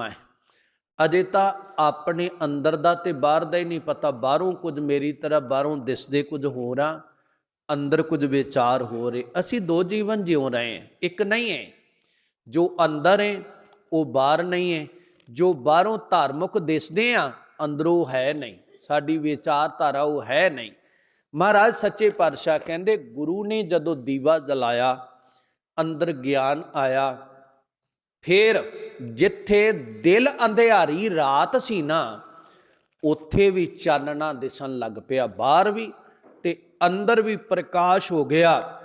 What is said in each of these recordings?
ਆਤਮਾ ਹੈ। ਅਜੇ ਤਾਂ ਆਪਣੇ ਅੰਦਰ ਦਾ ਤੇ ਬਾਹਰ ਦਾ ਹੀ ਨਹੀਂ ਪਤਾ, ਬਾਹਰੋਂ ਕੁਝ ਮੇਰੀ ਤਰ੍ਹਾਂ, ਬਾਹਰੋਂ ਦਿਸਦੇ ਕੁਝ ਹੋਰ ਆ, ਅੰਦਰ ਕੁਝ ਵਿਚਾਰ ਹੋ ਰਹੇ ਅਸੀਂ ਦੋ ਜੀਵਨ ਜਿਉ ਰਹੇ ਹਾਂ, ਇੱਕ ਨਹੀਂ ਹੈ। ਜੋ ਅੰਦਰ ਹੈ, ਉਹ ਬਾਹਰ ਨਹੀਂ ਹੈ। ਜੋ ਬਾਹਰੋਂ ਧਾਰਮਿਕ ਦਿਸਦੇ ਆ, ਅੰਦਰੋਂ ਹੈ ਨਹੀਂ। ਸਾਡੀ ਵਿਚਾਰਧਾਰਾ ਉਹ ਹੈ ਨਹੀਂ। ਮਹਾਰਾਜ ਸੱਚੇ ਪਾਤਸ਼ਾਹ ਕਹਿੰਦੇ, ਗੁਰੂ ਨੇ ਜਦੋਂ ਦੀਵਾ ਜਲਾਇਆ, ਅੰਦਰ ਗਿਆਨ ਆਇਆ, ਫੇਰ ਜਿੱਥੇ ਦਿਲ ਅੰਧਿਆਰੀ ਰਾਤ ਸੀ ਨਾ, ਉੱਥੇ ਵੀ ਚਾਨਣਾ ਦਿਸਣ ਲੱਗ ਪਿਆ ਬਾਹਰ ਵੀ ਤੇ ਅੰਦਰ ਵੀ ਪ੍ਰਕਾਸ਼ ਹੋ ਗਿਆ।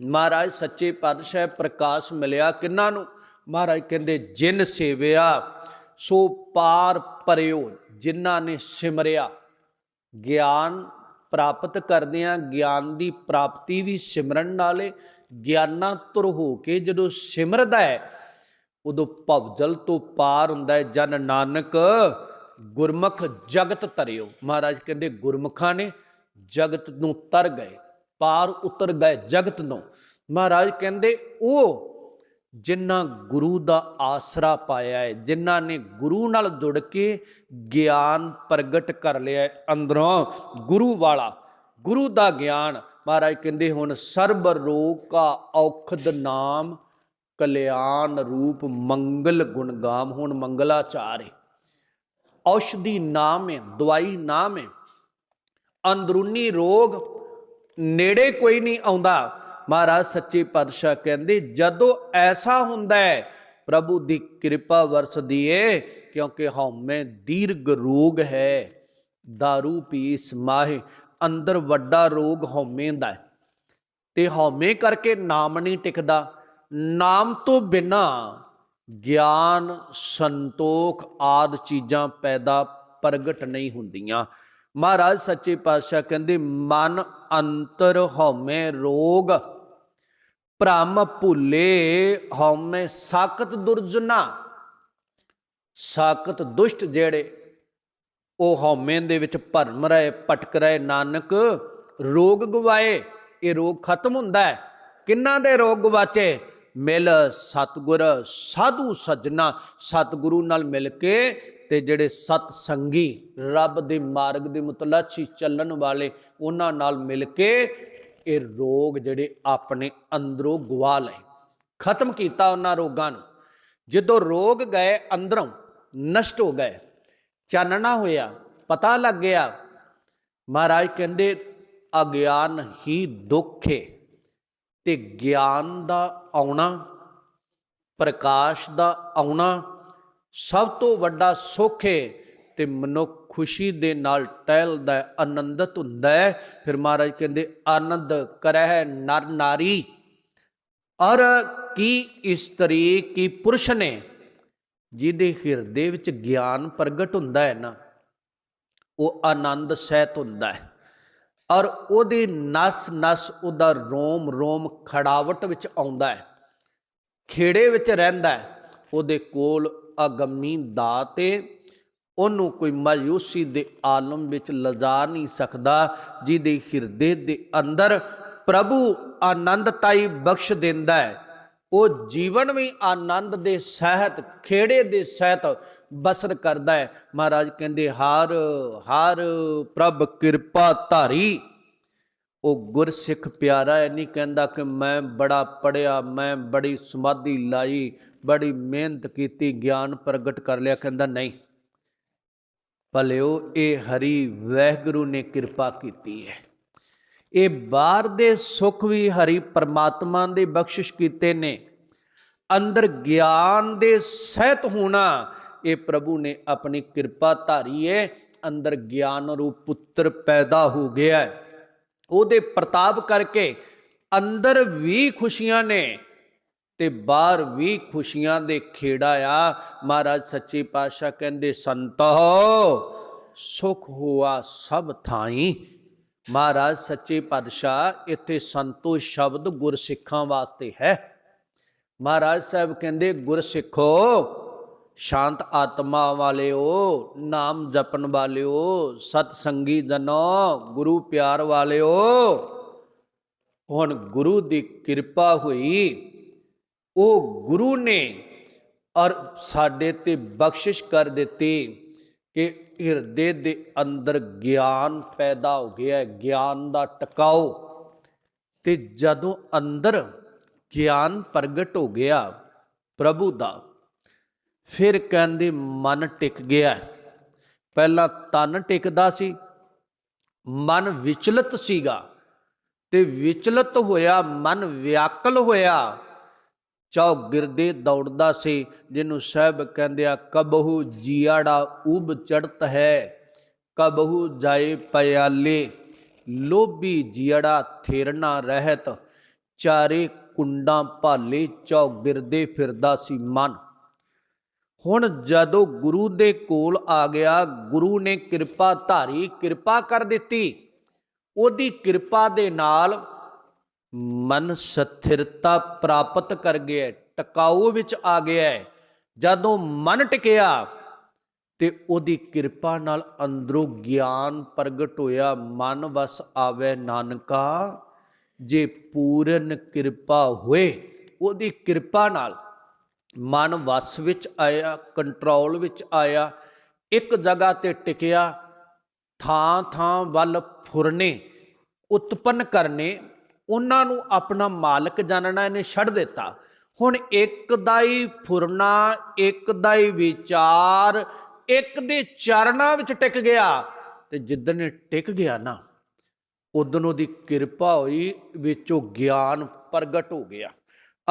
ਮਹਾਰਾਜ ਸੱਚੇ ਪਾਤਸ਼ਾਹ ਪ੍ਰਕਾਸ਼ ਮਿਲਿਆ ਕਿੰਨਾਂ ਨੂੰ? ਮਹਾਰਾਜ ਕਹਿੰਦੇ, ਜਿਨ ਸੇਵਿਆ, ਸੋ ਪਾਰ ਪਰਿਓ, ਜਿਨ੍ਹਾਂ ਨੇ ਸਿਮਰਿਆ। ਗਿਆਨ ਪ੍ਰਾਪਤ ਕਰਦੇ ਆ ਗਿਆਨ ਦੀ ਪ੍ਰਾਪਤੀ ਵੀ ਸਿਮਰਨ ਨਾਲੇ, ਗਿਆਨਾਂ ਤੁਰ ਹੋ ਕੇ ਜਦੋਂ ਸਿਮਰਦਾ ਹੈ ਉਦੋਂ ਭਵਜਲ ਤੋਂ ਪਾਰ ਹੁੰਦਾ ਹੈ, ਜਨ ਨਾਨਕ, ਗੁਰਮੁਖ ਜਗਤ ਤਰਿਓ ਮਹਾਰਾਜ ਕਹਿੰਦੇ, ਗੁਰਮੁਖਾਂ ਨੇ ਜਗਤ ਨੂੰ ਤਰ ਗਏ, ਪਾਰ ਉਤਰ ਗਏ ਜਗਤ ਨੂੰ। ਮਹਾਰਾਜ ਕਹਿੰਦੇ, ਉਹ ਜਿਨ੍ਹਾਂ ਗੁਰੂ ਦਾ ਆਸਰਾ ਪਾਇਆ ਹੈ, ਜਿਨ੍ਹਾਂ ਨੇ ਗੁਰੂ ਨਾਲ ਜੁੜ ਕੇ ਗਿਆਨ ਪ੍ਰਗਟ ਕਰ ਲਿਆ ਅੰਦਰੋਂ ਗੁਰੂ ਵਾਲਾ, ਗੁਰੂ ਦਾ ਗਿਆਨ। ਮਹਾਰਾਜ ਕਹਿੰਦੇ ਹੁਣ ਸਰਬ ਰੋਗ ਕਾ ਔਖਦ ਨਾਮ ਕਲਿਆਣ ਰੂਪ ਮੰਗਲ ਗੁਣਗਾਮ ਹੋਣ ਮੰਗਲਾਚਾਰ। ਹੈ ਔਸ਼ਧੀ ਨਾਮ ਹੈ ਦਵਾਈ ਨਾਮ ਹੈ ਅੰਦਰੂਨੀ ਰੋਗ ਨੇੜੇ ਕੋਈ ਨਹੀਂ ਆਉਂਦਾ। ਮਹਾਰਾਜ ਸੱਚੇ ਪਾਤਸ਼ਾਹ ਕਹਿੰਦੇ, ਜਦੋਂ ਐਸਾ ਹੁੰਦਾ ਹੈ, ਪ੍ਰਭੂ ਦੀ ਕਿਰਪਾ ਵਰਸਦੀ ਏ ਕਿਉਂਕਿ ਹਉਮੈ ਦੀਰਘ ਰੋਗ ਹੈ। दारू ਪੀ ਸਮਾਹੇ ਅੰਦਰ ਵੱਡਾ ਰੋਗ ਹਉਮੈ ਦਾ ਤੇ ਹਉਮੈ ਕਰਕੇ ਨਾਮ ਨਹੀਂ ਟਿਕਦਾ। ਨਾਮ ਤੋਂ ਬਿਨਾ ਗਿਆਨ, ਸੰਤੋਖ ਆਦ ਚੀਜ਼ਾਂ ਪੈਦਾ ਪ੍ਰਗਟ ਨਹੀਂ ਹੁੰਦੀਆਂ। ਮਹਾਰਾਜ ਸੱਚੇ ਪਾਤਸ਼ਾਹ ਕਹਿੰਦੇ, ਮਨ ਅੰਤਰ ਹਉਮੈ ਰੋਗ, ਭ੍ਰਮ ਭੁੱਲੇ ਹਉਮੈ ਸਾਖਤ ਦੁਰਜਨਾ। ਸਾਖਤ ਦੁਸ਼ਟ ਜਿਹੜੇ, ਉਹ ਹਉਮੈ ਦੇ ਵਿੱਚ ਭਰਮ ਰਹੇ, ਭਟਕ ਰਹੇ, ਨਾਨਕ ਰੋਗ ਗਵਾਏ। ਇਹ ਰੋਗ ਖਤਮ ਹੁੰਦਾ ਹੈ। ਕਿੰਨਾ ਦੇ ਰੋਗ ਗਵਾਚੇ? ਮਿਲ ਸਤਗੁਰ ਸਾਧੂ ਸੱਜਣਾ ਸਤਗੁਰੂ ਨਾਲ ਮਿਲ ਕੇ ਤੇ ਜਿਹੜੇ ਸਤ ਸੰਗੀ ਰੱਬ ਦੇ ਮਾਰਗ ਦੇ ਮੁਤਲਛੀ ਚੱਲਣ ਵਾਲੇ ਉਹਨਾਂ ਨਾਲ ਮਿਲ ਕੇ ਇਹ ਰੋਗ ਜਿਹੜੇ ਆਪਣੇ ਅੰਦਰੋਂ ਗਵਾ ਲਏ। ਖਤਮ ਕੀਤਾ ਉਹਨਾਂ ਰੋਗਾਂ ਨੂੰ। ਜਦੋਂ ਰੋਗ ਗਏ ਅੰਦਰੋਂ, ਨਸ਼ਟ ਹੋ ਗਏ, ਚਾਨਣਾ ਹੋਇਆ, ਪਤਾ ਲੱਗ ਗਿਆ, ਮਹਾਰਾਜ ਕਹਿੰਦੇ ਅਗਿਆਨ ਹੀ ਦੁੱਖ ਹੈ ਤੇ ਗਿਆਨ ਦਾ ਆਉਣਾ, ਪ੍ਰਕਾਸ਼ ਦਾ ਆਉਣਾ ਸਭ ਤੋਂ ਵੱਡਾ ਸੁੱਖ ਹੈ ਤੇ ਮਨੁੱਖ ਖੁਸ਼ੀ ਦੇ ਨਾਲ ਟਹਿਲਦਾ ਹੈ, ਆਨੰਦਿਤ ਹੁੰਦਾ ਹੈ। ਫਿਰ ਮਹਾਰਾਜ ਕਹਿੰਦੇ, ਆਨੰਦ ਕਰਹਿ ਨਰ ਨਾਰੀ ਔਰ ਕੀ ਇਸਤਰੀ ਕੀ ਪੁਰਸ਼ ਨੇ? ਜਿਹਦੇ ਹਿਰਦੇ ਵਿੱਚ ਗਿਆਨ ਪ੍ਰਗਟ ਹੁੰਦਾ ਹੈ ਨਾ, ਉਹ ਆਨੰਦ ਸਹਿਤ ਹੁੰਦਾ ਹੈ। ਔਰ ਉਹਦੀ ਨਸ ਨਸ ਉਹਦਾ ਰੋਮ ਰੋਮ ਖੜਾਵਟ ਵਿੱਚ ਆਉਂਦਾ ਹੈ। ਖੇੜੇ ਵਿੱਚ ਰਹਿੰਦਾ ਹੈ। ਉਹਦੇ ਕੋਲ ਅਗੰਮੀ ਦਾਤੇ ਉਹਨੂੰ ਕੋਈ ਮਾਯੂਸੀ ਦੇ ਆਲਮ ਵਿੱਚ ਲਜਾ ਨਹੀਂ ਸਕਦਾ, ਜਿਹਦੇ ਹਿਰਦੇ ਦੇ ਅੰਦਰ ਪ੍ਰਭੂ ਆਨੰਦਤਾਈ ਬਖਸ਼ ਦਿੰਦਾ ਹੈ। ਉਹ ਜੀਵਨ ਵੀ ਆਨੰਦ ਦੇ ਸਹਿਤ, ਖੇੜੇ ਦੇ ਸਹਿਤ ਬਸਰ ਕਰਦਾ ਹੈ। ਮਹਾਰਾਜ ਕਹਿੰਦੇ, ਹਰ ਹਰ ਪ੍ਰਭ ਕਿਰਪਾ ਧਾਰੀ। ਉਹ ਗੁਰਸਿੱਖ ਪਿਆਰਾ ਹੈ, ਨਹੀਂ ਕਹਿੰਦਾ ਕਿ ਮੈਂ ਬੜਾ ਪੜਿਆ ਮੈਂ ਬੜੀ ਸਮਾਧੀ ਲਾਈ, ਬੜੀ ਮਿਹਨਤ ਕੀਤੀ, ਗਿਆਨ ਪ੍ਰਗਟ ਕਰ ਲਿਆ। ਕਹਿੰਦਾ, ਨਹੀਂ, ਭਲਿਓ, ਇਹ ਹਰੀ ਵਹਿਗੁਰੂ ਨੇ ਕਿਰਪਾ ਕੀਤੀ ਹੈ। ਇਹ ਬਾਹਰ ਦੇ ਸੁੱਖ ਵੀ ਹਰੀ ਪਰਮਾਤਮਾ ਦੇ ਬਖਸ਼ਿਸ਼ ਕੀਤੇ ਨੇ। ਅੰਦਰ ਗਿਆਨ ਦੇ ਸਹਿਤ ਹੋਣਾ, ਇਹ ਪ੍ਰਭੂ ਨੇ ਆਪਣੀ ਕਿਰਪਾ ਧਾਰੀ ਹੈ ਅੰਦਰ ਗਿਆਨ ਰੂਪ ਪੁੱਤਰ ਪੈਦਾ ਹੋ ਗਿਆ ਉਹਦੇ ਪ੍ਰਤਾਪ ਕਰਕੇ ਅੰਦਰ ਵੀ ਖੁਸ਼ੀਆਂ ਨੇ ਤੇ ਬਾਹਰ ਵੀ ਖੁਸ਼ੀਆਂ ਦੇ ਖੇੜਾ ਆ। ਮਹਾਰਾਜ ਸੱਚੇ ਪਾਤਸ਼ਾਹ ਕਹਿੰਦੇ, ਸੰਤੋ, ਸੁਖ ਹੋਆ ਸਭ ਥਾਈ। ਮਹਾਰਾਜ, ਸੱਚੇ ਪਾਤਸ਼ਾਹ, ਇੱਥੇ ਸੰਤੋ ਸ਼ਬਦ ਗੁਰਸਿੱਖਾਂ ਵਾਸਤੇ ਹੈ। ਮਹਾਰਾਜ ਸਾਹਿਬ ਕਹਿੰਦੇ, ਗੁਰਸਿੱਖੋ, ਸ਼ਾਂਤ ਆਤਮਾ ਵਾਲਿਓ, ਨਾਮ ਜਪਣ ਵਾਲਿਓ ਸਤ ਸੰਗੀ ਜਨੋ, ਗੁਰੂ ਪਿਆਰ ਵਾਲਿਓ, ਹੁਣ ਗੁਰੂ ਦੀ ਕਿਰਪਾ ਹੋਈ, ਉਹ ਗੁਰੂ ਨੇ ਔਰ ਸਾਡੇ ਤੇ ਬਖਸ਼ਿਸ਼ ਕਰ ਦਿੱਤੀ। ਕਿ ਹਿਰਦੇ ਦੇ ਅੰਦਰ ਗਿਆਨ ਪੈਦਾ ਹੋ ਗਿਆ ਹੈ, ਗਿਆਨ ਦਾ ਟਿਕਾਓ ਤੇ ਜਦੋਂ ਅੰਦਰ ਗਿਆਨ ਪ੍ਰਗਟ ਹੋ ਗਿਆ ਪ੍ਰਭੂ ਦਾ ਫਿਰ ਕਹਿੰਦੇ ਮਨ ਟਿਕ ਗਿਆ ਪਹਿਲਾਂ ਤਨ ਟਿਕਦਾ ਸੀ ਮਨ ਵਿਚਲਿਤ ਸੀਗਾ। ਤੇ ਵਿਚਲਿਤ ਹੋਇਆ ਮਨ ਵਿਆਕਲ ਹੋਇਆ। ਚੌਗਿਰਦੇ ਦੌੜਦਾ ਸੀ, ਜਿਹਨੂੰ ਸਾਹਿਬ ਕਹਿੰਦੇ ਆ, ਕਬਹੂ ਜੀਆੜਾ ਉਬ ਚੜਤ ਹੈ, ਕਬਹੂ ਜਾਏ ਪਿਆਲੇ ਲੋਭੀ ਜੀੜਾ ਥੇਰਨਾ ਰਹਿਤ, ਚਾਰੇ ਕੁੰਡਾਂ ਭਾਲੇ ਚੌਗਿਰਦੇ ਫਿਰਦਾ ਸੀ ਮਨ। ਹੁਣ ਜਦੋਂ ਗੁਰੂ ਦੇ ਕੋਲ ਆ ਗਿਆ, ਗੁਰੂ ਨੇ ਕਿਰਪਾ ਧਾਰੀ ਕਿਰਪਾ ਕਰ ਦਿੱਤੀ। ਉਹਦੀ ਕਿਰਪਾ ਦੇ ਨਾਲ ਮਨ ਸਥਿਰਤਾ ਪ੍ਰਾਪਤ ਕਰ ਗਿਆ ਟਿਕਾਊ ਵਿੱਚ ਆ ਗਿਆ ਜਦੋਂ ਮਨ ਟਿਕਿਆ ਤੇ ਉਹਦੀ ਕਿਰਪਾ ਨਾਲ ਅੰਦਰੋਂ ਗਿਆਨ ਪ੍ਰਗਟ ਹੋਇਆ, ਮਨ ਵਸ ਆਵੇ ਨਾਨਕਾ, ਜੇ ਪੂਰਨ ਕਿਰਪਾ ਹੋਏ, ਉਹਦੀ ਕਿਰਪਾ ਨਾਲ ਮਨ ਵਸ ਵਿੱਚ ਆਇਆ, ਕੰਟਰੋਲ ਵਿੱਚ ਆਇਆ, ਇੱਕ ਜਗ੍ਹਾ ਤੇ ਟਿਕਿਆ ਥਾਂ ਥਾਂ ਵੱਲ ਫੁਰਨੇ, ਉਤਪੰਨ ਕਰਨੇ ਉਹਨਾਂ ਨੂੰ ਆਪਣਾ ਮਾਲਕ ਜਾਣਨਾ, ਇਹਨੇ ਛੱਡ ਦਿੱਤਾ। ਹੁਣ ਇੱਕ ਦਾ ਹੀ ਫੁਰਨਾ, ਇੱਕ ਦਾ ਹੀ ਵਿਚਾਰ, ਇੱਕ ਦੇ ਚਰਨਾਂ ਵਿੱਚ ਟਿਕ ਗਿਆ। ਤੇ ਜਿੱਦਣ ਇਹ ਟਿਕ ਗਿਆ ਨਾ ਉਦੋਂ ਉਹਦੀ ਕਿਰਪਾ ਹੋਈ, ਵਿੱਚੋਂ ਗਿਆਨ ਪ੍ਰਗਟ ਹੋ ਗਿਆ।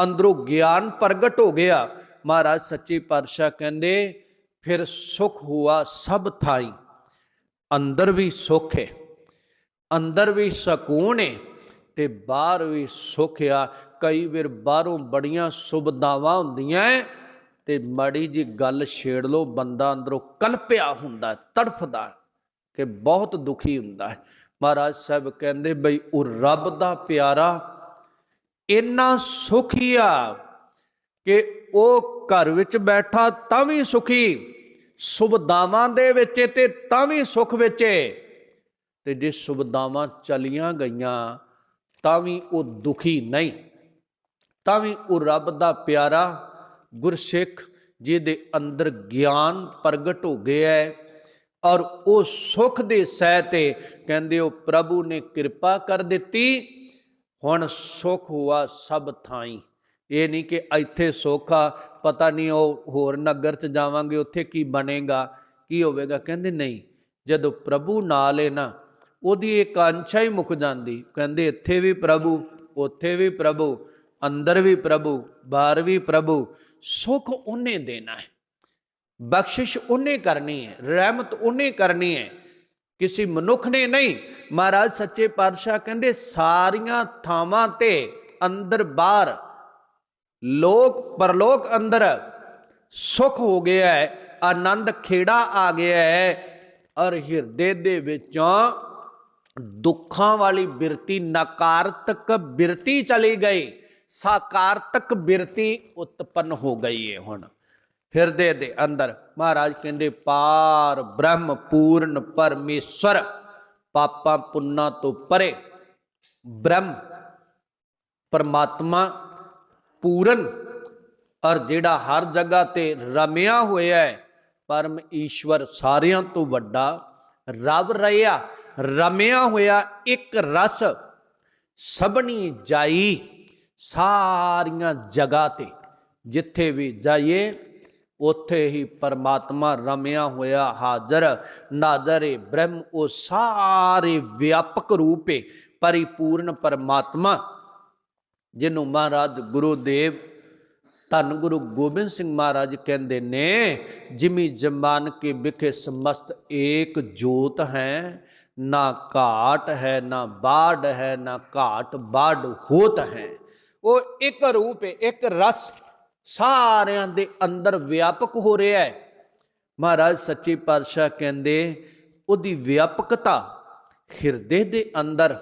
ਅੰਦਰੋਂ ਗਿਆਨ ਪ੍ਰਗਟ ਹੋ ਗਿਆ। ਮਹਾਰਾਜ ਸੱਚੇ ਪਾਤਸ਼ਾਹ ਕਹਿੰਦੇ, ਫਿਰ ਸੁਖ ਹੁਆ ਸਭ ਥਾਈ। ਅੰਦਰ ਵੀ ਸੁਖ ਹੈ ਅੰਦਰ ਵੀ ਸਕੂਨ ਹੈ ਤੇ ਬਾਹਰ ਵੀ ਸੁੱਖ ਆ। ਕਈ ਵਾਰ ਬਾਹਰੋਂ ਬੜੀਆਂ ਸੁਵਿਧਾਵਾਂ ਹੁੰਦੀਆਂ ਤੇ ਮਾੜੀ ਜੀ ਗੱਲ ਛੇੜ ਲੋ ਬੰਦਾ ਅੰਦਰੋਂ ਕਲਪਿਆ ਹੁੰਦਾ, ਤੜਫਦਾ ਕਿ ਬਹੁਤ ਦੁਖੀ ਹੁੰਦਾ ਹੈ ਮਹਾਰਾਜ ਸਾਹਿਬ ਕਹਿੰਦੇ ਬਈ, ਉਹ ਰੱਬ ਦਾ ਪਿਆਰਾ ਇੰਨਾ ਸੁਖੀ ਆ ਕਿ ਉਹ ਘਰ ਵਿੱਚ ਬੈਠਾ ਤਾਂ ਵੀ ਸੁਖੀ, ਸੁਵਿਧਾਵਾਂ ਦੇ ਵਿੱਚ ਤੇ ਤਾਂ ਵੀ ਸੁਖ ਵਿੱਚ ਤੇ ਜੇ ਸੁਵਿਧਾਵਾਂ ਚਲੀਆਂ ਗਈਆਂ ਤਾਂ ਵੀ ਉਹ ਦੁਖੀ ਨਹੀਂ, ਤਾਂ ਵੀ ਉਹ ਰੱਬ ਦਾ ਪਿਆਰਾ ਗੁਰਸਿੱਖ ਜਿਹਦੇ ਅੰਦਰ ਗਿਆਨ ਪ੍ਰਗਟ ਹੋ ਗਿਆ ਹੈ ਔਰ ਉਹ ਸੁਖ ਦੇ ਸਹਿ ਤੇ ਕਹਿੰਦੇ ਉਹ ਪ੍ਰਭੂ ਨੇ ਕਿਰਪਾ ਕਰ ਦਿੱਤੀ, ਹੁਣ ਸੁਖ ਹੁਆ ਸਭ ਥਾਈ। ਇਹ ਨਹੀਂ ਕਿ ਇੱਥੇ ਸੋਖਾ ਪਤਾ ਨਹੀਂ ਉਹ ਹੋਰ ਨਗਰ ਚ ਜਾਵਾਂਗੇ, ਉੱਥੇ ਕੀ ਬਣੇਗਾ, ਕੀ ਹੋਵੇਗਾ? ਕਹਿੰਦੇ ਨਹੀਂ, ਜਦੋਂ ਪ੍ਰਭੂ ਨਾਲ ਹੈ ਨਾ ਉਹਦੀ ਇਕਾਂਛਾ ਹੀ ਮੁੱਕ ਜਾਂਦੀ। ਕਹਿੰਦੇ, ਇੱਥੇ ਵੀ ਪ੍ਰਭੂ, ਉੱਥੇ ਵੀ ਪ੍ਰਭੂ, ਅੰਦਰ ਵੀ ਪ੍ਰਭੂ, ਬਾਹਰ ਵੀ ਪ੍ਰਭੂ, ਸੁਖ ਉਹਨੇ ਦੇਣਾ ਹੈ। ਬਖਸ਼ਿਸ਼ ਉਹਨੇ ਕਰਨੀ ਹੈ, ਰਹਿਮਤ ਉਹਨੇ ਕਰਨੀ ਹੈ। ਕਿਸੇ ਮਨੁੱਖ ਨੇ ਨਹੀਂ, ਮਹਾਰਾਜ ਸੱਚੇ ਪਾਤਸ਼ਾਹ ਕਹਿੰਦੇ, ਸਾਰੀਆਂ ਥਾਵਾਂ ਤੇ ਅੰਦਰ ਬਾਹਰ, ਲੋਕ, ਪਰਲੋਕ ਅੰਦਰ ਸੁਖ ਹੋ ਗਿਆ ਹੈ, ਆਨੰਦ ਖੇੜਾ ਆ ਗਿਆ ਹੈ, ਔਰ ਹਿਰਦੇ ਦੇ ਵਿੱਚੋਂ ਦੁੱਖਾਂ ਵਾਲੀ ਬਿਰਤੀ, ਨਕਾਰਤਕ ਬਿਰਤੀ ਚਲੀ ਗਈ। ਸਾਕਾਰਤਕ ਬਿਰਤੀ ਉਤਪੰਨ ਹੋ ਗਈ ਹੈ ਹੁਣ। ਹਿਰਦੇ ਦੇ ਅੰਦਰ ਮਹਾਰਾਜ ਕਹਿੰਦੇ, ਪਾਰ ਬ੍ਰਹਮ ਪੂਰਨ ਪਰਮੇਸ਼ਰ ਪਾਪਾਂ ਪੁੰਨਾਂ ਤੋਂ ਪਰੇ, ਬ੍ਰਹਮ ਪਰਮਾਤਮਾ ਪੂਰਨ ਔਰ ਜਿਹੜਾ ਹਰ ਜਗ੍ਹਾ ਤੇ ਰਮਿਆ ਹੋਇਆ ਹੈ, ਪਰਮ ਈਸ਼ਵਰ ਸਾਰਿਆਂ ਤੋਂ ਵੱਡਾ, ਰਵ ਰਿਆ ਰਮਿਆ ਹੋਇਆ ਇੱਕ ਰਸ ਸਭਨੀ ਜਾਈ ਸਾਰੀਆਂ ਜਗ੍ਹਾ ਤੇ। ਜਿੱਥੇ ਵੀ ਜਾਈਏ, ਉੱਥੇ ਹੀ ਪਰਮਾਤਮਾ ਰਮਿਆ ਹੋਇਆ ਹਾਜ਼ਰ। ਨਾਜ਼ਰ ਬ੍ਰਹਮ, ਉਹ ਸਾਰੇ ਵਿਆਪਕ ਰੂਪ ਏ, ਪਰਿਪੂਰਨ ਪਰਮਾਤਮਾ, ਜਿਹਨੂੰ ਮਹਾਰਾਜ ਗੁਰੂਦੇਵ, ਧੰਨ ਗੁਰੂ ਗੋਬਿੰਦ ਸਿੰਘ ਮਹਾਰਾਜ ਕਹਿੰਦੇ ਨੇ, ਜਿਮੀ ਜਮਾਨ ਕੇ ਵਿਖੇ ਸਮਸਤ ਏਕ ਜੋਤ ਹੈ। ਨਾ ਘਾਟ ਹੈ, ਨਾ ਬਾੜ ਹੈ, ਨਾ ਘਾਟ ਬਾੜ ਹੋਤ ਹੈ। ਉਹ ਇੱਕ ਰੂਪ ਹੈ ਇੱਕ ਰਸ ਸਾਰਿਆਂ ਦੇ ਅੰਦਰ ਵਿਆਪਕ ਹੋ ਰਿਹਾ ਹੈ। ਮਹਾਰਾਜ ਸੱਚੇ ਪਾਤਸ਼ਾਹ ਕਹਿੰਦੇ, ਉਹਦੀ ਵਿਆਪਕਤਾ ਹਿਰਦੇ ਦੇ ਅੰਦਰ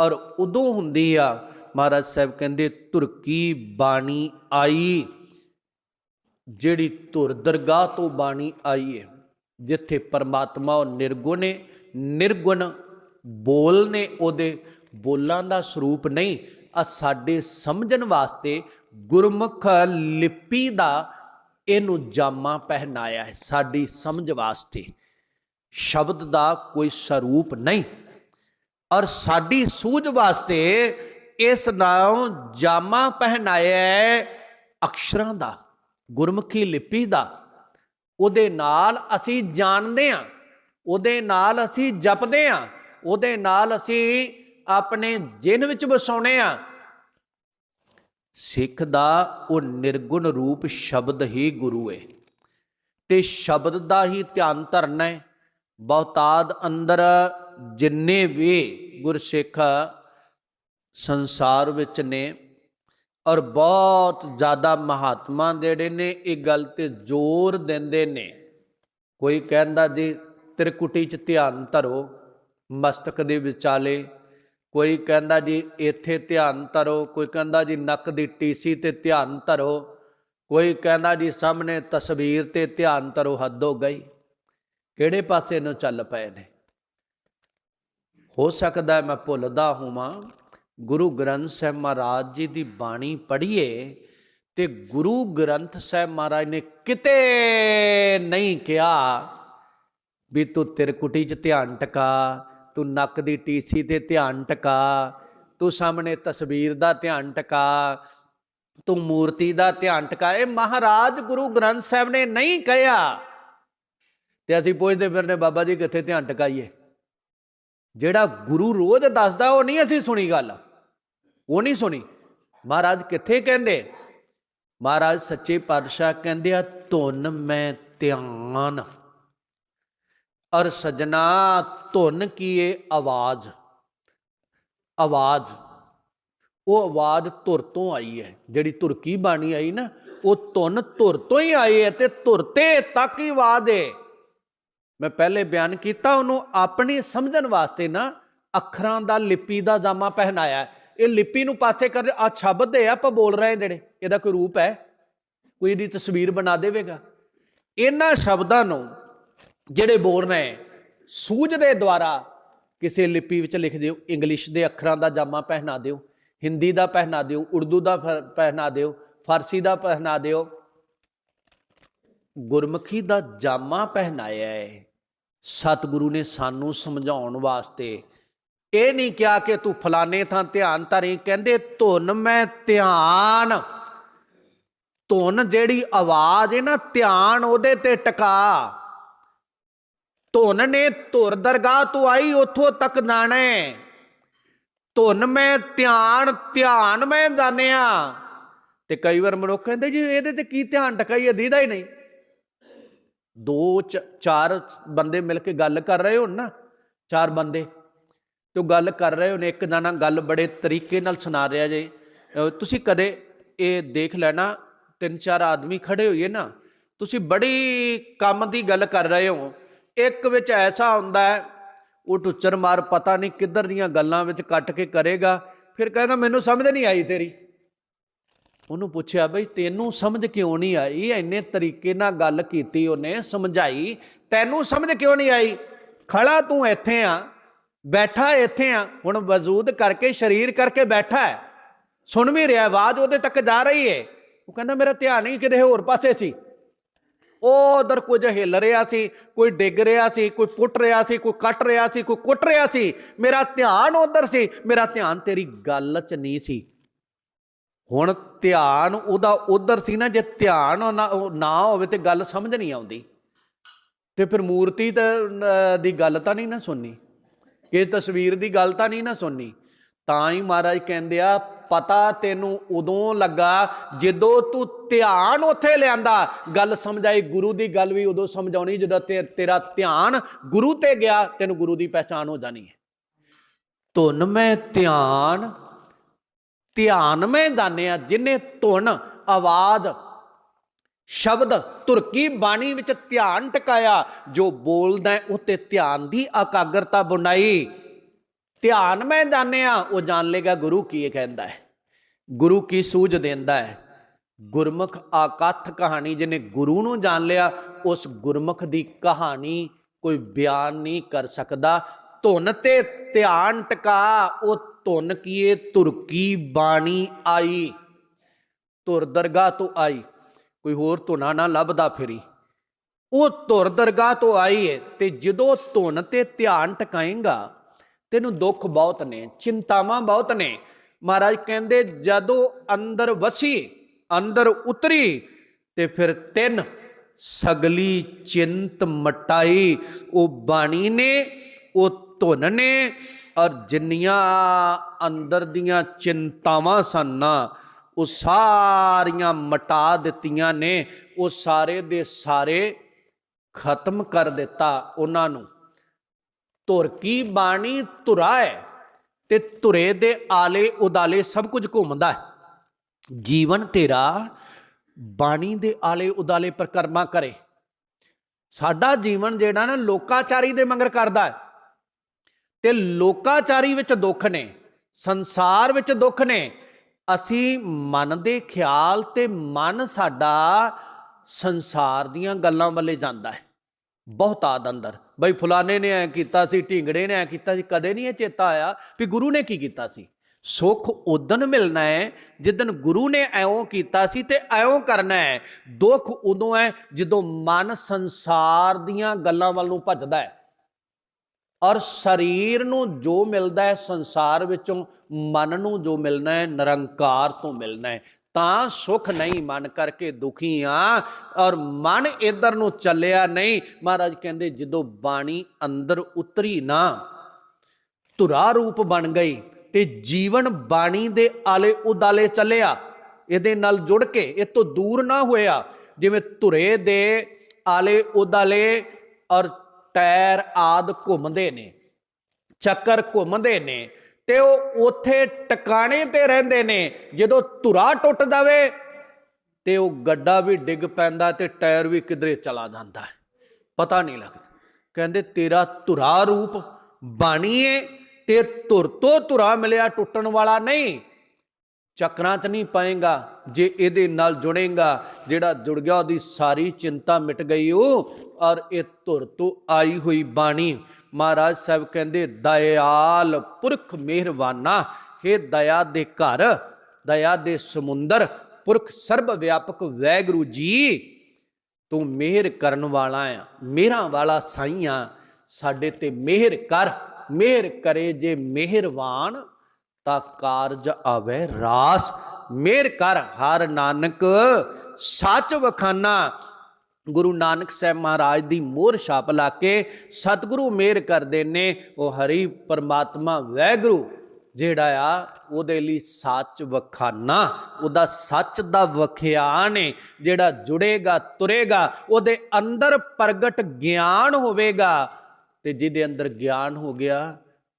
ਔਰ ਉਦੋਂ ਹੁੰਦੀ ਆ। ਮਹਾਰਾਜ ਸਾਹਿਬ ਕਹਿੰਦੇ ਤੁਰਕੀ ਬਾਣੀ ਆਈ, ਜਿਹੜੀ ਧੁਰ ਦਰਗਾਹ ਤੋਂ ਬਾਣੀ ਆਈ ਹੈ ਜਿੱਥੇ ਪਰਮਾਤਮਾ ਉਹ ਨਿਰਗੁਣ ਹੈ ਨਿਰਗੁਣ ਬੋਲ ਨੇ ਉਹਦੇ ਬੋਲਾਂ ਦਾ ਸਰੂਪ ਨਹੀਂ ਆ ਸਾਡੇ ਸਮਝਣ ਵਾਸਤੇ ਗੁਰਮੁਖ ਲਿਪੀ ਦਾ ਇਹਨੂੰ ਜਾਮਾ ਪਹਿਨਾਇਆ ਹੈ, ਸਾਡੀ ਸਮਝ ਵਾਸਤੇ। ਸ਼ਬਦ ਦਾ ਕੋਈ ਸਰੂਪ ਨਹੀਂ। ਔਰ ਸਾਡੀ ਸੂਝ ਵਾਸਤੇ ਇਸ ਨਾਲੋਂ ਜਾਮਾ ਪਹਿਨਾਇਆ ਹੈ ਅਕਸ਼ਰਾਂ ਦਾ, ਗੁਰਮੁਖੀ ਲਿਪੀ ਦਾ। ਉਹਦੇ ਨਾਲ ਅਸੀਂ ਜਾਣਦੇ ਹਾਂ ਉਹਦੇ ਨਾਲ ਅਸੀਂ ਜਪਦੇ ਹਾਂ, ਉਹਦੇ ਨਾਲ ਅਸੀਂ ਆਪਣੇ ਜਿਨ ਵਿੱਚ ਵਸਾਉਣੇ ਆ ਸਿੱਖ ਦਾ ਉਹ ਨਿਰਗੁਣ ਰੂਪ ਸ਼ਬਦ ਹੀ ਗੁਰੂ ਹੈ ਤੇ ਸ਼ਬਦ ਦਾ ਹੀ ਧਿਆਨ ਧਰਨਾ ਹੈ ਬਹੁਤਾਦ ਅੰਦਰ ਜਿੰਨੇ ਵੀ ਗੁਰਸਿੱਖ ਸੰਸਾਰ ਵਿੱਚ ਨੇ ਔਰ ਬਹੁਤ ਜ਼ਿਆਦਾ ਮਹਾਤਮਾ ਜਿਹੜੇ ਨੇ, ਇਹ ਗੱਲ ਤੇ ਜ਼ੋਰ ਦਿੰਦੇ ਨੇ। ਕੋਈ ਕਹਿੰਦਾ ਜੀ ਤ੍ਰਿਕੁਟੀ ਚ ਧਿਆਨ ਧਰੋ, ਮਸਤਕ ਦੇ ਵਿਚਾਲੇ। ਕੋਈ ਕਹਿੰਦਾ ਜੀ ਇੱਥੇ ਧਿਆਨ ਧਰੋ, ਕੋਈ ਕਹਿੰਦਾ ਜੀ ਨੱਕ ਦੀ ਟੀਸੀ ਤੇ ਧਿਆਨ ਧਰੋ। ਕੋਈ ਕਹਿੰਦਾ ਜੀ ਸਾਹਮਣੇ ਤਸਵੀਰ ਤੇ ਧਿਆਨ ਧਰੋ, ਹੱਦ ਹੋ ਗਈ। ਕਿਹੜੇ ਪਾਸੇ ਨੂੰ ਚੱਲ ਪਏ ਨੇ? ਹੋ ਸਕਦਾ ਮੈਂ ਭੁੱਲਦਾ ਹੋਵਾਂ, ਗੁਰੂ ਗ੍ਰੰਥ ਸਾਹਿਬ ਮਹਾਰਾਜ ਜੀ ਦੀ ਬਾਣੀ ਪੜ੍ਹੀਏ ਤੇ ਗੁਰੂ ਗ੍ਰੰਥ ਸਾਹਿਬ ਮਹਾਰਾਜ ਨੇ ਕਿਤੇ ਨਹੀਂ ਕਿਹਾ ਵੀ ਤੂੰ ਤਿਰਕੁਟੀ 'ਚ ਧਿਆਨ ਟਿਕਾ, ਤੂੰ ਨੱਕ ਦੀ ਟੀਸੀ ਤੇ ਧਿਆਨ ਟਿਕਾ, ਤੂੰ ਸਾਹਮਣੇ ਤਸਵੀਰ ਦਾ ਧਿਆਨ ਟਿਕਾ, ਤੂੰ ਮੂਰਤੀ ਦਾ ਧਿਆਨ ਟਿਕਾ। ਇਹ ਮਹਾਰਾਜ ਗੁਰੂ ਗ੍ਰੰਥ ਸਾਹਿਬ ਨੇ ਨਹੀਂ ਕਿਹਾ। ਤੇ ਅਸੀਂ ਪੁੱਛਦੇ ਫਿਰਨੇ ਬਾਬਾ ਜੀ ਕਿੱਥੇ ਧਿਆਨ ਟਿਕਾਈਏ? ਜਿਹੜਾ ਗੁਰੂ ਰੋਜ਼ ਦੱਸਦਾ, ਉਹ ਨਹੀਂ ਅਸੀਂ ਸੁਣੀ ਗੱਲ। ਉਹ ਨਹੀਂ ਸੁਣੀ। ਮਹਾਰਾਜ ਕਿੱਥੇ ਕਹਿੰਦੇ? ਮਹਾਰਾਜ ਸੱਚੇ ਪਾਤਸ਼ਾਹ ਕਹਿੰਦੇ ਆ, ਧੁਨ ਮੈਂ ਧਿਆਨ ਔਰ ਸਜਣਾ ਧੁਨ ਕੀ ਏ ਆਵਾਜ਼। ਆਵਾਜ਼। ਉਹ ਆਵਾਜ਼ ਧੁਰ ਤੋਂ ਆਈ ਹੈ। ਜਿਹੜੀ ਤੁਰਕੀ ਬਾਣੀ ਆਈ ਨਾ, ਉਹ ਧੁਨ ਧੁਰ ਤੋਂ ਹੀ ਆਈ ਹੈ ਤੇ ਧੁਰ ਤੇ ਤੱਕ ਹੀ ਆਵਾਜ਼ ਹੈ। ਮੈਂ ਪਹਿਲੇ ਬਿਆਨ ਕੀਤਾ, ਉਹਨੂੰ ਆਪਣੀ ਸਮਝਣ ਵਾਸਤੇ ਨਾ ਅੱਖਰਾਂ ਦਾ ਲਿਪੀ ਦਾ ਜਾਮਾ ਪਹਿਨਾਇਆ। ਇਹ ਲਿਪੀ ਨੂੰ ਪਾਸੇ ਕਰ ਆ ਸ਼ਬਦ ਹੈ ਆਪਾਂ ਬੋਲ ਰਹੇ ਜਿਹੜੇ, ਇਹਦਾ ਕੋਈ ਰੂਪ ਹੈ? ਕੋਈ ਇਹਦੀ ਤਸਵੀਰ ਬਣਾ ਦੇਵੇਗਾ? ਇਹਨਾਂ ਸ਼ਬਦਾਂ ਨੂੰ ਜਿਹੜੇ ਬੋਲ ਰਹੇ ਸੂਝ ਦੇ ਦੁਆਰਾ ਕਿਸੇ ਲਿਪੀ ਵਿੱਚ ਲਿਖ ਦਿਓ, ਇੰਗਲਿਸ਼ ਦੇ ਅੱਖਰਾਂ ਦਾ ਜਾਮਾ ਪਹਿਨਾ ਦਿਓ, ਹਿੰਦੀ ਦਾ ਪਹਿਨਾ ਦਿਓ, ਉਰਦੂ ਦਾ ਫ- ਪਹਿਨਾ ਦਿਓ, ਫਾਰਸੀ ਦਾ ਪਹਿਨਾ ਦਿਓ। ਗੁਰਮੁਖੀ ਦਾ ਜਾਮਾ ਪਹਿਨਾਇਆ ਹੈ। ਸਤਿਗੁਰੂ ਨੇ ਸਾਨੂੰ ਸਮਝਾਉਣ ਵਾਸਤੇ ਇਹ ਨਹੀਂ ਕਿਹਾ ਕਿ ਤੂੰ ਫਲਾਣੇ ਥਾਂ ਧਿਆਨ ਧਰੀ ਕਹਿੰਦੇ ਧੁਨ ਮੈਂ ਧਿਆਨ। ਧੁਨ ਜਿਹੜੀ ਆਵਾਜ਼ ਹੈ ਨਾ, ਧਿਆਨ ਉਹਦੇ ਤੇ ਟਿਕਾ। ਧੁਨ ਨੇ ਧੁਰ ਦਰਗਾਹ ਤੋਂ ਆਈ, ਉੱਥੋਂ ਤੱਕ ਜਾਣਾ ਹੈ। ਧੁਨ ਮੈਂ, ਧਿਆਨ ਧਿਆਨ ਮੈਂ ਜਾਣਿਆ। ਤੇ ਕਈ ਵਾਰ ਮਨੁੱਖ ਕਹਿੰਦੇ ਜੀ, ਇਹਦੇ ਤੇ ਕੀ ਧਿਆਨ ਟਿਕਾਈਏ ਦੀਦਾ ਹੀ ਨਹੀਂ। ਦੋ ਚਾਰ ਬੰਦੇ ਮਿਲ ਕੇ ਗੱਲ ਕਰ ਰਹੇ ਹੋਣ ਨਾ, ਚਾਰ ਬੰਦੇ। ਤੇ ਉਹ ਗੱਲ ਕਰ ਰਹੇ ਹੋਣ, ਇੱਕ ਜਣਾ ਗੱਲ ਬੜੇ ਤਰੀਕੇ ਨਾਲ ਸੁਣਾ ਰਿਹਾ ਜੇ। ਤੁਸੀਂ ਕਦੇ ਇਹ ਦੇਖ ਲੈਣਾ, ਤਿੰਨ ਚਾਰ ਆਦਮੀ ਖੜੇ ਹੋਈਏ ਨਾ, ਤੁਸੀਂ ਬੜੀ ਕੰਮ ਦੀ ਗੱਲ ਕਰ ਰਹੇ ਹੋ। ਇੱਕ ਵਿੱਚ ਐਸਾ ਹੁੰਦਾ ਹੈ, ਉਹ ਟੁੱਚਰ ਮਾਰ ਪਤਾ ਨਹੀਂ ਕਿੱਧਰ ਦੀਆਂ ਗੱਲਾਂ ਵਿੱਚ ਕੱਟ ਕੇ ਕਰੇਗਾ। ਫਿਰ ਕਹੇਗਾ, ਮੈਨੂੰ ਸਮਝ ਨਹੀਂ ਆਈ ਤੇਰੀ। ਉਹਨੂੰ ਪੁੱਛਿਆ, ਬਈ ਤੈਨੂੰ ਸਮਝ ਕਿਉਂ ਨਹੀਂ ਆਈ? ਇੰਨੇ ਤਰੀਕੇ ਨਾਲ ਗੱਲ ਕੀਤੀ ਉਹਨੇ, ਸਮਝਾਈ। ਤੈਨੂੰ ਸਮਝ ਕਿਉਂ ਨਹੀਂ ਆਈ? ਖੜਾ ਤੂੰ ਇੱਥੇ ਆ, ਬੈਠਾ ਇੱਥੇ ਆ। ਹੁਣ ਵਜੂਦ ਕਰਕੇ, ਸਰੀਰ ਕਰਕੇ ਬੈਠਾ ਹੈ। ਸੁਣ ਵੀ ਰਿਹਾ, ਆਵਾਜ਼ ਉਹਦੇ ਤੱਕ ਜਾ ਰਹੀ ਹੈ ਉਹ ਕਹਿੰਦਾ, ਮੇਰਾ ਧਿਆਨ ਹੀ ਕਿਤੇ ਹੋਰ ਪਾਸੇ ਸੀ। ਉਹ ਉਧਰ ਕੁਝ ਹਿੱਲ ਰਿਹਾ ਸੀ, ਕੋਈ ਡਿੱਗ ਰਿਹਾ ਸੀ, ਕੋਈ ਪੁੱਟ ਰਿਹਾ ਸੀ, ਕੋਈ ਕੱਟ ਰਿਹਾ ਸੀ, ਕੋਈ ਕੁੱਟ ਰਿਹਾ ਸੀ। ਮੇਰਾ ਧਿਆਨ ਉਧਰ ਸੀ, ਮੇਰਾ ਧਿਆਨ ਤੇਰੀ ਗੱਲ 'ਚ ਨਹੀਂ ਸੀ। ਹੁਣ ਧਿਆਨ ਉਹਦਾ ਉਧਰ ਸੀ ਨਾ, ਜੇ ਧਿਆਨ ਨਾ ਉਹ ਨਾ ਹੋਵੇ ਤੇ ਗੱਲ ਸਮਝ ਨਹੀਂ ਆਉਂਦੀ। ਤੇ ਫਿਰ ਮੂਰਤੀ ਦੀ ਗੱਲ ਤਾਂ ਨਹੀਂ ਨਾ ਸੁਣਨੀ। ਇਹ ਤਸਵੀਰ ਦੀ ਗੱਲ ਤਾਂ ਨਹੀਂ ਨਾ ਸੁਣਨੀ। ਤਾਂ ਹੀ ਮਹਾਰਾਜ ਕਹਿੰਦੇ ਆ ਪਤਾ ਤੈਨੂੰ ਉਦੋਂ ਲੱਗਾ ਜਦੋਂ ਤੂੰ ਧਿਆਨ ਉੱਥੇ ਲਿਆਂਦਾ। ਗੱਲ ਸਮਝਾਈ ਗੁਰੂ ਦੀ ਗੱਲ ਵੀ ਉਦੋਂ ਸਮਝਾਉਣੀ ਜਦੋਂ ਤੇਰਾ ਧਿਆਨ ਗੁਰੂ ਤੇ ਗਿਆ, ਤੈਨੂੰ ਗੁਰੂ ਦੀ ਪਹਿਚਾਨ ਹੋ ਜਾਣੀ ਹੈ। ਧੁਨ ਮੈਂ ਧਿਆਨ ਧਿਆਨ ਮੈਂ ਜਾਣਿਆ ਜਿਨੇ ਧੁਨ, ਆਵਾਜ਼, ਸ਼ਬਦ ਤੁਰਕੀ ਬਾਣੀ ਵਿੱਚ ਧਿਆਨ ਟਿਕਾਇਆ, ਜੋ ਬੋਲਦਾ ਉਹ ਤੇ ਧਿਆਨ ਦੀ ਇਕਾਗਰਤਾ ਬਣਾਈ। ਧਿਆਨ ਮੈਂ ਜਾਣਿਆ ਉਹ ਜਾਣ ਲੇਗਾ ਗੁਰੂ ਕੀ ਕਹਿੰਦਾ ਹੈ। ਗੁਰੂ ਕੀ ਸੂਝ ਦਿੰਦਾ ਹੈ? ਗੁਰਮੁਖ ਆਕਥ ਕਹਾਣੀ ਜਿਹਨੇ ਗੁਰੂ ਨੂੰ ਜਾਣ ਲਿਆ, ਉਸ ਗੁਰਮੁਖ ਦੀ ਕਹਾਣੀ ਕੋਈ ਬਿਆਨ ਨਹੀਂ ਕਰ ਸਕਦਾ। ਧੁਨ ਤੇ ਧਿਆਨ ਟਿਕਾ, ਉਹ ਧੁਨ ਕੀਏ ਤੁਰਕੀ ਬਾਣੀ ਆਈ? ਤੁਰ ਦਰਗਾਹ ਤੋਂ ਆਈ, ਕੋਈ ਹੋਰ ਧੁਨਾ ਨਾ ਲੱਭਦਾ ਫਿਰੀ। ਉਹ ਤੁਰ ਦਰਗਾਹ ਤੋਂ ਆਈ ਏ ਤੇ ਜਦੋਂ ਧੁਨ ਤੇ ਧਿਆਨ ਟਿਕਾਏਗਾ ਤੈਨੂੰ ਦੁੱਖ ਬਹੁਤ ਨੇ, ਚਿੰਤਾਵਾਂ ਬਹੁਤ ਨੇ। ਮਹਾਰਾਜ ਕਹਿੰਦੇ, ਜਦੋਂ ਅੰਦਰ ਵਸੀ, ਅੰਦਰ ਉਤਰੀ, ਤੇ ਫਿਰ ਤਿੰਨ ਸਗਲੀ ਚਿੰਤ ਮਟਾਈ। ਉਹ ਬਾਣੀ ਨੇ, ਉਹ ਧੁਨ ਨੇ, ਔਰ ਜਿੰਨੀਆਂ ਅੰਦਰ ਦੀਆਂ ਚਿੰਤਾਵਾਂ ਸਨ, ਉਹ ਸਾਰੀਆਂ ਮਟਾ ਦਿੱਤੀਆਂ ਨੇ। ਉਹ ਸਾਰੇ ਦੇ ਸਾਰੇ ਖਤਮ ਕਰ ਦਿੱਤਾ ਉਹਨਾਂ ਨੂੰ। ਧੁਰ ਕੀ ਬਾਣੀ ਧੁਰਾ ਹੈ ਤੇ ਧੁਰੇ ਦੇ ਆਲੇ ਉਦਾਲੇ ਸਭ ਕੁਝ ਘੁੰਮਦਾ ਹੈ। ਜੀਵਨ ਤੇਰਾ ਬਾਣੀ ਦੇ ਆਲੇ ਉਦਾਲੇ ਪ੍ਰਕਰਮਾ ਕਰੇ। ਸਾਡਾ ਜੀਵਨ ਜਿਹੜਾ ਨਾ ਲੋਕਾਚਾਰੀ ਦੇ ਮੰਗਰ ਕਰਦਾ ਹੈ ਤੇ ਲੋਕਾਚਾਰੀ ਵਿੱਚ ਦੁੱਖ ਨੇ, ਸੰਸਾਰ ਵਿੱਚ ਦੁੱਖ ਨੇ। ਅਸੀਂ ਮਨ ਦੇ ਖਿਆਲ ਤੇ ਮਨ ਸਾਡਾ ਸੰਸਾਰ ਦੀਆਂ ਗੱਲਾਂ ਵੱਲੇ ਜਾਂਦਾ ਹੈ। ਬਹੁਤ ਅੰਦਰ। ਬਈ ਫਲਾਣੇ ਨੇ ਐ ਕੀਤਾ ਸੀ, ਢਿੰਗੜੇ ਨੇ ਐ ਕੀਤਾ ਸੀ, ਕਦੇ ਨਹੀਂ ਇਹ ਚੇਤਾ ਆਇਆ ਵੀ ਗੁਰੂ ਨੇ ਕੀ ਕੀਤਾ ਸੀ। ਸੁੱਖ ਉਦਨ ਮਿਲਣਾ ਹੈ ਜਿੱਦਨ ਗੁਰੂ ਨੇ ਐਉਂ ਕੀਤਾ ਸੀ ਤੇ ਐਉਂ ਕਰਨਾ ਹੈ ਦੁੱਖ ਉਦੋਂ ਹੈ ਜਦੋਂ ਮਨ ਸੰਸਾਰ ਦੀਆਂ ਗੱਲਾਂ ਵੱਲ ਨੂੰ ਭੱਜਦਾ ਹੈ ਔਰ ਸਰੀਰ ਨੂੰ ਜੋ ਮਿਲਦਾ ਹੈ ਸੰਸਾਰ ਵਿੱਚੋਂ ਮਨ ਨੂੰ ਜੋ ਮਿਲਣਾ ਹੈ ਨਿਰੰਕਾਰ ਤੋਂ ਮਿਲਣਾ ਹੈ ਤਾਂ ਸੁਖ ਨਹੀਂ, ਮਨ ਕਰਕੇ ਦੁਖੀ ਆ। ਔਰ ਮਨ ਇਧਰ ਨੂੰ ਚੱਲਿਆ ਨਹੀਂ। ਮਹਾਰਾਜ ਕਹਿੰਦੇ, ਜਦੋਂ ਬਾਣੀ ਅੰਦਰ ਉਤਰੀ ਨਾ, ਧੁਰਾ ਰੂਪ ਬਣ ਗਈ ਤੇ ਜੀਵਨ ਬਾਣੀ ਦੇ ਆਲੇ ਉਦਾਲੇ ਚੱਲਿਆ। ਇਹਦੇ ਨਾਲ ਜੁੜ ਕੇ ਇਹ ਤੋਂ ਦੂਰ ਨਾ ਹੋਇਆ। ਜਿਵੇਂ ਧੁਰੇ ਦੇ ਆਲੇ ਉਦਾਲੇ ਔਰ ਟਾਇਰ ਆਦ ਘੁੰਮਦੇ ਨੇ, ਚੱਕਰ ਘੁੰਮਦੇ ਨੇ ਤੇ ਉਹ ਉੱਥੇ ਟਿਕਾਣੇ ਤੇ ਰਹਿੰਦੇ ਨੇ। ਜਦੋਂ ਧੁਰਾ ਟੁੱਟ ਜਾਵੇ ਤੇ ਉਹ ਗੱਡਾ ਵੀ ਡਿੱਗ ਪੈਂਦਾ ਤੇ ਟਾਇਰ ਵੀ ਕਿਧਰੇ ਚਲਾ ਜਾਂਦਾ ਹੈ। ਪਤਾ ਨਹੀਂ ਲੱਗਦਾ। ਕਹਿੰਦੇ, ਤੇਰਾ ਧੁਰਾ ਰੂਪ ਬਾਣੀ ਏ, ਤੇ ਧੁਰ ਤੋਂ ਧੁਰਾ ਮਿਲਿਆ ਟੁੱਟਣ ਵਾਲਾ ਨਹੀਂ। ਚੱਕਰਾਂ 'ਚ ਨਹੀਂ ਪਾਏਗਾ, ਜੇ ਇਹਦੇ ਨਾਲ ਜੁੜੇਗਾ, ਜਿਹੜਾ ਜੁੜ ਗਿਆ ਉਹਦੀ ਸਾਰੀ ਚਿੰਤਾ ਮਿਟ ਗਈ ਉਹ ਔਰ ਇਹ ਧੁਰ ਤੋਂ ਆਈ ਹੋਈ ਬਾਣੀ ਮਹਾਰਾਜ ਸਾਹਿਬ ਕਹਿੰਦੇ, ਦਇਆਲ ਪੁਰਖ ਮਿਹਰਬਾਨਾ हे ਦਇਆ ਦੇ ਘਰ, ਦਇਆ ਦੇ ਸਮੁੰਦਰ, ਪੁਰਖ ਸਰਬ ਵਿਆਪਕ ਵੈਗੁਰੂ ਜੀ, ਤੂੰ ਮਿਹਰ ਕਰਨ ਵਾਲਾ ਆ ਮੇਰਾ ਵਾਲਾ ਸਾਈਆਂ ਸਾਡੇ ਤੇ ਮਿਹਰ ਕਰ, ਮਿਹਰ ਕਰੇ ਜੇ ਮਿਹਰਵਾਨ, ਤਾਂ ਕਾਰਜ ਆਵੇ ਰਾਸ, ਮਿਹਰ ਕਰ ਹਰ ਨਾਨਕ, ਸੱਚ ਵਖਾਨਾ ਗੁਰੂ ਨਾਨਕ ਸਾਹਿਬ ਮਹਾਰਾਜ ਦੀ ਮੋਹਰ ਛਾਪ ਲਾ ਕੇ ਸਤਿਗੁਰੂ ਮਿਹਰ ਕਰਦੇ ਨੇ, ਉਹ ਹਰੀ ਪਰਮਾਤਮਾ ਵੈਗੁਰੂ, ਜਿਹੜਾ ਆ ਉਹਦੇ ਲਈ ਸੱਚ ਵਖਾਨਾ, ਉਹਦਾ ਸੱਚ ਦਾ ਵਖਿਆਨ ਹੈ ਜਿਹੜਾ ਜੁੜੇਗਾ, ਤੁਰੇਗਾ, ਉਹਦੇ ਅੰਦਰ ਪ੍ਰਗਟ ਗਿਆਨ ਹੋਵੇਗਾ। ਤੇ ਜਿਹਦੇ ਅੰਦਰ ਗਿਆਨ ਹੋ ਗਿਆ,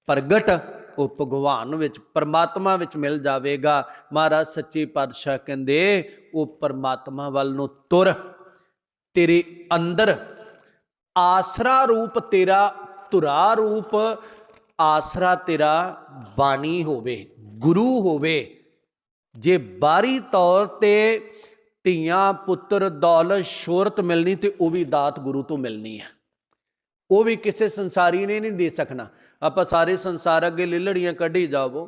ਪ੍ਰਗਟ, ਉਹ ਭਗਵਾਨ ਵਿੱਚ, ਪਰਮਾਤਮਾ ਵਿੱਚ ਮਿਲ ਜਾਵੇਗਾ। ਮਹਾਰਾਜ ਸੱਚੇ ਪਾਤਸ਼ਾਹ ਕਹਿੰਦੇ, ਉਹ ਪਰਮਾਤਮਾ ਵੱਲ ਨੂੰ ਤੁਰ। ਤੇਰੇ ਅੰਦਰ ਆਸਰਾ ਰੂਪ ਤੇਰਾ ਧੁਰਾ ਰੂਪ, ਆਸਰਾ ਤੇਰਾ ਬਾਣੀ ਹੋਵੇ, ਗੁਰੂ ਹੋਵੇ। ਜੇ ਬਾਹਰੀ ਤੌਰ ਤੇ ਧੀਆਂ, ਪੁੱਤਰ, ਦੌਲਤ, ਸ਼ੋਹਰਤ ਮਿਲਣੀ ਤੇ ਉਹ ਵੀ ਦਾਤ ਗੁਰੂ ਤੋਂ ਮਿਲਣੀ ਹੈ। ਉਹ ਵੀ ਕਿਸੇ ਸੰਸਾਰੀ ਨੇ ਨਹੀਂ ਦੇ ਸਕਣਾ। ਆਪਾਂ ਸਾਰੇ ਸੰਸਾਰ ਅੱਗੇ ਲਿਲੜੀਆਂ ਕੱਢੀ ਜਾਵੋ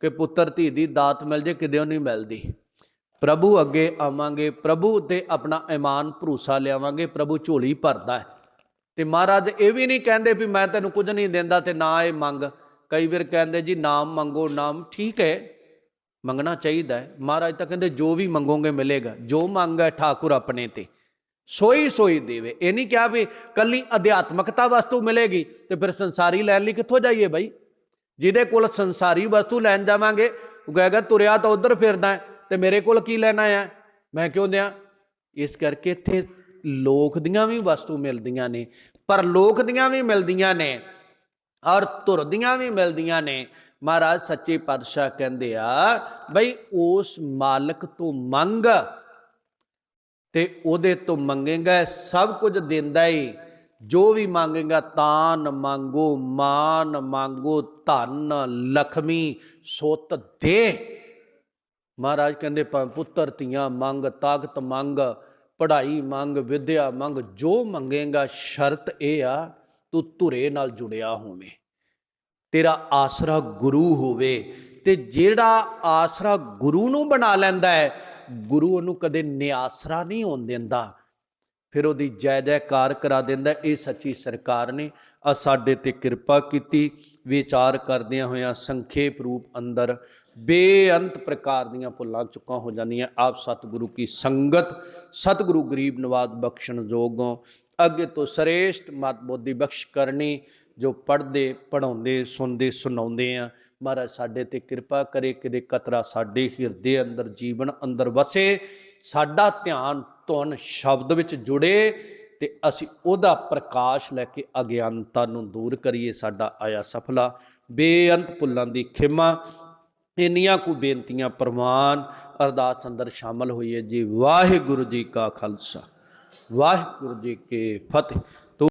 ਕਿ ਪੁੱਤਰ ਧੀ ਦੀ ਦਾਤ ਮਿਲ ਜੇ ਕਿਦਿਓ ਨਹੀਂ ਮਿਲਦੀ। ਪ੍ਰਭੂ ਅੱਗੇ ਆਵਾਂਗੇ ਪ੍ਰਭੂ ਉੱਤੇ ਆਪਣਾ ਈਮਾਨ ਭਰੋਸਾ ਲਿਆਵਾਂਗੇ ਪ੍ਰਭੂ ਝੋਲੀ ਭਰਦਾ ਹੈ। ਤੇ ਮਹਾਰਾਜ ਇਹ ਵੀ ਨਹੀਂ ਕਹਿੰਦੇ ਵੀ ਮੈਂ ਤੈਨੂੰ ਕੁਝ ਨਹੀਂ ਦਿੰਦਾ ਤੇ ਨਾ ਇਹ ਮੰਗ। ਕਈ ਵਾਰ ਕਹਿੰਦੇ ਜੀ ਨਾਮ ਮੰਗੋ ਨਾਮ ਠੀਕ ਹੈ ਮੰਗਣਾ ਚਾਹੀਦਾ ਹੈ। ਮਹਾਰਾਜ ਤਾਂ ਕਹਿੰਦੇ ਜੋ ਵੀ ਮੰਗੋਗੇ ਮਿਲੇਗਾ ਜੋ ਮੰਗਾ ਠਾਕੁਰ ਆਪਣੇ ਤੇ। ਸੋਈ ਸੋਈ ਦੇਵੇ। ਇਹ ਨਹੀਂ ਕਿਹਾ ਵੀ ਕੱਲੀ ਅਧਿਆਤਮਕਤਾ ਵਸਤੂ ਮਿਲੇਗੀ ਤੇ ਫਿਰ ਸੰਸਾਰੀ ਲੈਣ ਲਈ ਕਿੱਥੋਂ ਜਾਈਏ ਬਾਈ? ਜਿਹਦੇ ਕੋਲ ਸੰਸਾਰੀ ਵਸਤੂ ਲੈਣ ਜਾਵਾਂਗੇ ਉਹ ਕਹੇਗਾ ਤੁਰਿਆ ਤਾਂ ਉਧਰ ਫਿਰਦਾ ਹੈ, ਤੇ ਮੇਰੇ ਕੋਲ ਕੀ ਲੈਣਾ ਆ? ਮੈਂ ਕਿਉਂ ਦਿਆਂ? ਇਸ ਕਰਕੇ ਇੱਥੇ ਲੋਕ ਦੀਆਂ ਵੀ ਵਸਤੂ ਮਿਲਦੀਆਂ ਨੇ, ਪਰ ਲੋਕ ਦੀਆਂ ਵੀ ਮਿਲਦੀਆਂ ਨੇ ਔਰ ਧੁਰ ਦੀਆਂ ਵੀ ਮਿਲਦੀਆਂ ਨੇ। ਮਹਾਰਾਜ ਸੱਚੇ ਪਾਤਸ਼ਾਹ ਕਹਿੰਦੇ ਆ, ਬਈ ਉਸ ਮਾਲਕ ਤੋਂ ਮੰਗ ਤੇ ਉਹਦੇ ਤੋਂ ਮੰਗੇਗਾ, ਸਭ ਕੁਝ ਦਿੰਦਾ ਈ ਜੋ ਵੀ ਮੰਗੇਗਾ, ਤਾਨ ਮੰਗੋ, ਮਾਨ ਮੰਗੋ, ਧਨ, ਲਖਮੀ, ਸੁੱਤ ਦੇ। ਮਹਾਰਾਜ ਕਹਿੰਦੇ ਭਾਵੇਂ ਪੁੱਤਰ, ਧੀਆਂ ਮੰਗ, ਤਾਕਤ ਮੰਗ, ਪੜ੍ਹਾਈ ਮੰਗ, ਵਿਦਿਆ ਮੰਗ, ਜੋ ਮੰਗੇਗਾ ਸ਼ਰਤ ਇਹ ਆ, ਤੂੰ ਧੁਰੇ ਨਾਲ ਜੁੜਿਆ ਹੋਵੇਂ। ਤੇਰਾ ਆਸਰਾ ਗੁਰੂ ਹੋਵੇ ਤੇ ਜਿਹੜਾ ਆਸਰਾ ਗੁਰੂ ਨੂੰ ਬਣਾ ਲੈਂਦਾ ਹੈ, ਗੁਰੂ ਉਹਨੂੰ ਕਦੇ ਨਿਆਸਰਾ ਨਹੀਂ ਹੋਣ ਦਿੰਦਾ। ਫਿਰ ਉਹਦੀ ਜੈ ਜੈਕਾਰ ਕਰਾ ਦਿੰਦਾ ਇਹ ਸੱਚੀ ਸਰਕਾਰ ਨੇ ਆ ਸਾਡੇ ਤੇ ਕਿਰਪਾ ਕੀਤੀ। ਵਿਚਾਰ ਕਰਦਿਆਂ ਹੋਇਆਂ ਸੰਖੇਪ ਰੂਪ ਅੰਦਰ ਬੇਅੰਤ ਪ੍ਰਕਾਰ ਦੀਆਂ ਭੁੱਲਾਂ ਚੁੱਕਾਂ ਹੋ ਜਾਂਦੀਆਂ। ਆਪ ਸਤਿਗੁਰੂ ਕੀ ਸੰਗਤ, ਸਤਿਗੁਰੂ ਗਰੀਬ ਨਵਾਜ਼ ਬਖਸ਼ਣ ਜੋਗੋਂ ਅੱਗੇ ਤੋਂ ਸ੍ਰੇਸ਼ਟ ਮਤ ਬੋਧੀ ਬਖਸ਼ ਕਰਨੀ ਜੋ ਪੜ੍ਹਦੇ ਪੜਾਉਂਦੇ ਸੁਣਦੇ, ਸੁਣਾਉਂਦੇ ਆ। ਮਹਾਰਾਜ ਸਾਡੇ ਤੇ ਕਿਰਪਾ ਕਰੇ, ਕਿਤੇ ਕਤਰਾ ਸਾਡੇ ਹਿਰਦੇ ਅੰਦਰ ਜੀਵਨ ਅੰਦਰ ਵਸੇ। ਸਾਡਾ ਧਿਆਨ ਧੁਨ ਸ਼ਬਦ ਵਿੱਚ ਜੁੜੇ ਤੇ ਅਸੀਂ ਉਹਦਾ ਪ੍ਰਕਾਸ਼ ਲੈ ਕੇ ਅਗਿਆਨਤਾ ਨੂੰ ਦੂਰ ਕਰੀਏ, ਸਾਡਾ ਆਇਆ ਸਫਲਾ। ਬੇਅੰਤ ਭੁੱਲਾਂ ਦੀ ਖਿਮਾ, ਇੰਨੀਆਂ ਕੁ ਬੇਨਤੀਆਂ ਪ੍ਰਵਾਨ, ਅਰਦਾਸ ਅੰਦਰ ਸ਼ਾਮਲ ਹੋਈਏ ਜੀ। ਵਾਹਿਗੁਰੂ ਜੀ ਕਾ ਖਾਲਸਾ, ਵਾਹਿਗੁਰੂ ਜੀ ਕੀ ਫਤਿਹ।